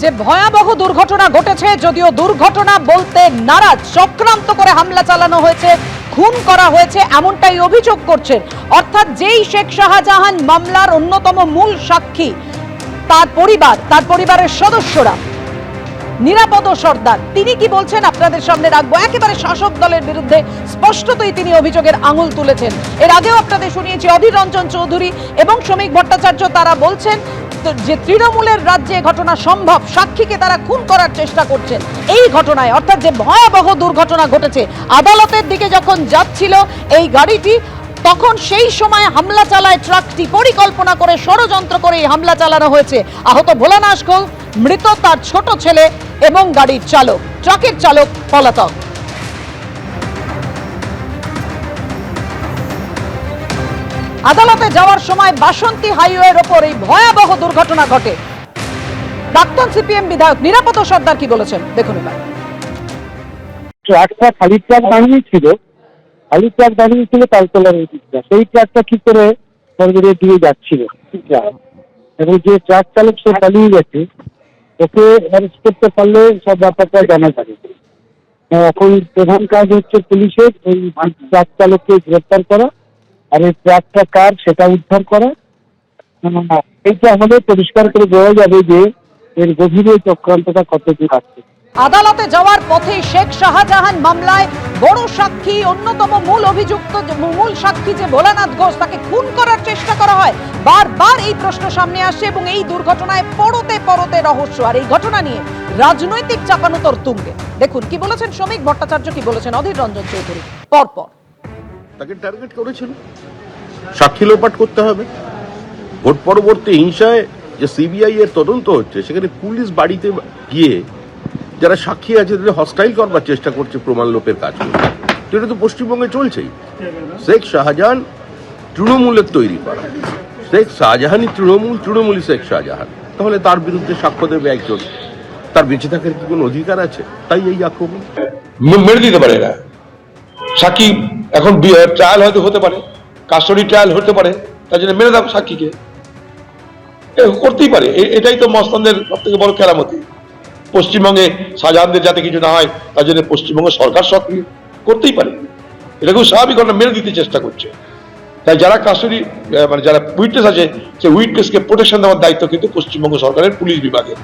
যে ভয়াবহ দুর্ঘটনা ঘটেছে, যদিও দুর্ঘটনা বলতে নারাজ, চক্রান্ত করে হামলা চালানো হয়েছে, খুন করা হয়েছে, এমনটাই অভিযোগ করছেন। অর্থাৎ যেই শেখ শাহজাহান মামলার অন্যতম মূল সাক্ষী, তার পরিবার, তার পরিবারের সদস্যরা। নিরাপদ সর্দার, তিনি কি বলছেন আপনাদের সামনে রাখব? একেবারে শাসক দলের বিরুদ্ধে স্পষ্টতই তিনি অভিযোগের আঙুল তুলেছেন। এর আগেও আপনাদের শুনিয়েছি, অধীর রঞ্জন চৌধুরী এবং শ্রমিক ভট্টাচার্য, তারা বলছেন যে তৃণমূলের রাজ্যে ঘটনা সম্ভব, সাক্ষীকে তারা খুন করার চেষ্টা করছেন। এই ঘটনায়, অর্থাৎ যে ভয়াবহ দুর্ঘটনা ঘটেছে, আদালতের দিকে যখন যাচ্ছিল এই গাড়িটি, তখন সেই সময় হামলা চালায় ট্রাকটি পরিকল্পনা করে, ষড়যন্ত্র করে হামলা চালানো হয়েছে। আহত ভোলানাশ ঘোষ, মৃত তার ছোট ছেলে এবং গাড়ির চালক, ট্রাকের চালক পলাতক। আদালতে যাওয়ার সময় বাসন্তী হাইওয়ের ওপর এই ভয়াবহ দুর্ঘটনা ঘটে। প্রাক্তন সিপিএম বিধায়ক নিরাপদ সর্দার কি বলেছেন? দেখুন এবার। ট্রাকটা খালি ট্রাক দাঁড়িয়ে ছিল, খালি ট্রাক দাঁড়িয়ে ছিল তালতলার দিকটা সেই ট্রাকটা কি করে সরকারের দিয়ে যাচ্ছিল? এবং যে ট্রাক চালক সে পালিয়ে গেছে, ওকে অ্যারেস্ট করতে পারলে সব ব্যাপারটা জানা যাবে। এখন প্রধান কাজ হচ্ছে পুলিশের ওই ট্রাক চালককে গ্রেপ্তার করা আর এই ট্রাকটা কার সেটা উদ্ধার করা? এইটা আমাদের পরিষ্কার করে বোঝা যাবে যে এর গভীরে চক্রান্তটা কতদূর আছে। আদালতে যাওয়ার পথে শেখ শাহজাহান মামলায় বড় সাক্ষী, অন্যতম মূল অভিযুক্ত, মূল সাক্ষী যে ভোলানাথ ঘোষ, তাকে খুন করার চেষ্টা করা হয়। বারবার এই প্রশ্ন সামনে আসে এবং এই দুর্ঘটনায় পরতে পরতে রহস্য। আর এই ঘটনা নিয়ে রাজনৈতিক চাপানুতর তুঙ্গে। দেখুন, কি বলেছেন শ্রমিক ভট্টাচার্য, কি বলেছেন অধীর রঞ্জন চৌধুরী। পরপর। তাকে টার্গেট করেছিল। সাক্ষী লোপাট করতে হবে। ভোট পরবর্তী হিংসায় যে সিবিআই এর তদন্ত হচ্ছে, সেখানে পুলিশ বাড়িতে গিয়ে যারা সাক্ষী আছে, তাদের হস্টাইল করবার চেষ্টা করছে প্রমাণ লোপের কাজ এটা তো পশ্চিমবঙ্গে চলছেই। শেখ শাহজাহান তৃণমূলের তৈরি করা। শেখ শাহজাহানই তৃণমূল, তৃণমূলই শেখ শাহজাহান। তাহলে তার বিরুদ্ধে সাক্ষ্য দেবে একজন। তার বেঁচে থাকার কি কোনো অধিকার আছে? তাই এই আক্রমণ। মেরে দিতে পারে না। সাক্ষী এখন ট্রায়াল হয়তো হতে পারে কাস্টডি ট্রায়াল হতে পারে, তার জন্য মেরে দাও সাক্ষীকে। করতেই পারে এটাই তো মস্তানদের সব থেকে বড় কেরামতি পশ্চিমবঙ্গে শাহজাহানদের যাতে কিছু না হয়, তার জন্য পশ্চিমবঙ্গ সরকার সক্রিয়, করতেই পারে। এটা খুব স্বাভাবিক ঘটনা মেরে দিতে চেষ্টা করছে। তাই যারা কাস্টডি মানে যারা উইটনেস আছে, সেই উইটনেসকে প্রোটেকশন দেওয়ার দায়িত্ব কিন্তু পশ্চিমবঙ্গ সরকারের পুলিশ বিভাগের।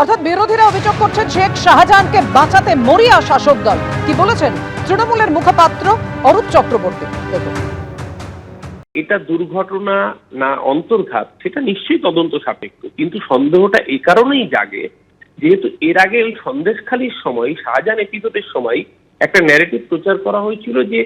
অর্থাৎ বিরোধীরা অভিযোগ করছেন শেখ শাহজাহানকে বাঁচাতে মরিয়া শাসক দল। কি বলেছেন? তৃণমূলের মুখপাত্র অরূপ চক্রবর্তী। এটা দুর্ঘটনা না অন্তর্ঘাত, সেটা নিশ্চয়ই তদন্ত সাপেক্ষ। কিন্তু সন্দেহটা এই কারণেই জাগে, যেহেতু এর আগে ওই সন্দেশখালির সময়, শাহজাহান এপিসোডের সময় একটা ন্যারেটিভ প্রচার করা হয়েছিল যে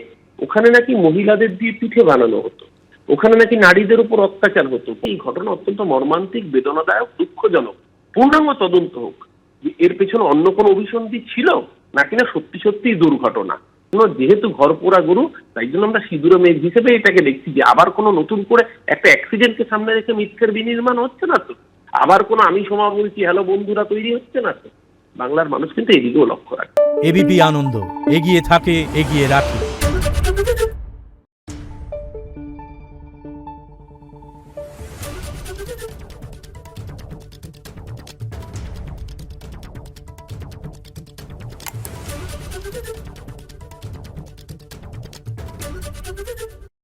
ওখানে নাকি মহিলাদের দিয়ে পিঠে বানানো হতো। ওখানে নাকি নারীদের উপর অত্যাচার হতো। এই ঘটনা অত্যন্ত মর্মান্তিক, বেদনাদায়ক, দুঃখজনক। পূর্ণাঙ্গ তদন্ত হোক যে এর পেছনে অন্য কোনো অভিসন্ধি ছিল? না সত্যি সত্যিই দুর্ঘটনা? কোনো যেহেতু ঘর পোড়া গরু, তাই জন্য আমরা সিঁদুরে মেঘ হিসেবে এটাকে দেখছি যে আবার কোনো নতুন করে একটা অ্যাক্সিডেন্টকে সামনে রেখে মিথ্যের বিনির্মাণ হচ্ছে না তো? আবার কোনো আমি সমা বলছি, হ্যালো বন্ধুরা, তৈরি হচ্ছে না তো? বাংলার মানুষ কিন্তু এদিকেও লক্ষ্য রাখে। এবিপি আনন্দ, এগিয়ে থাকে, এগিয়ে রাখে।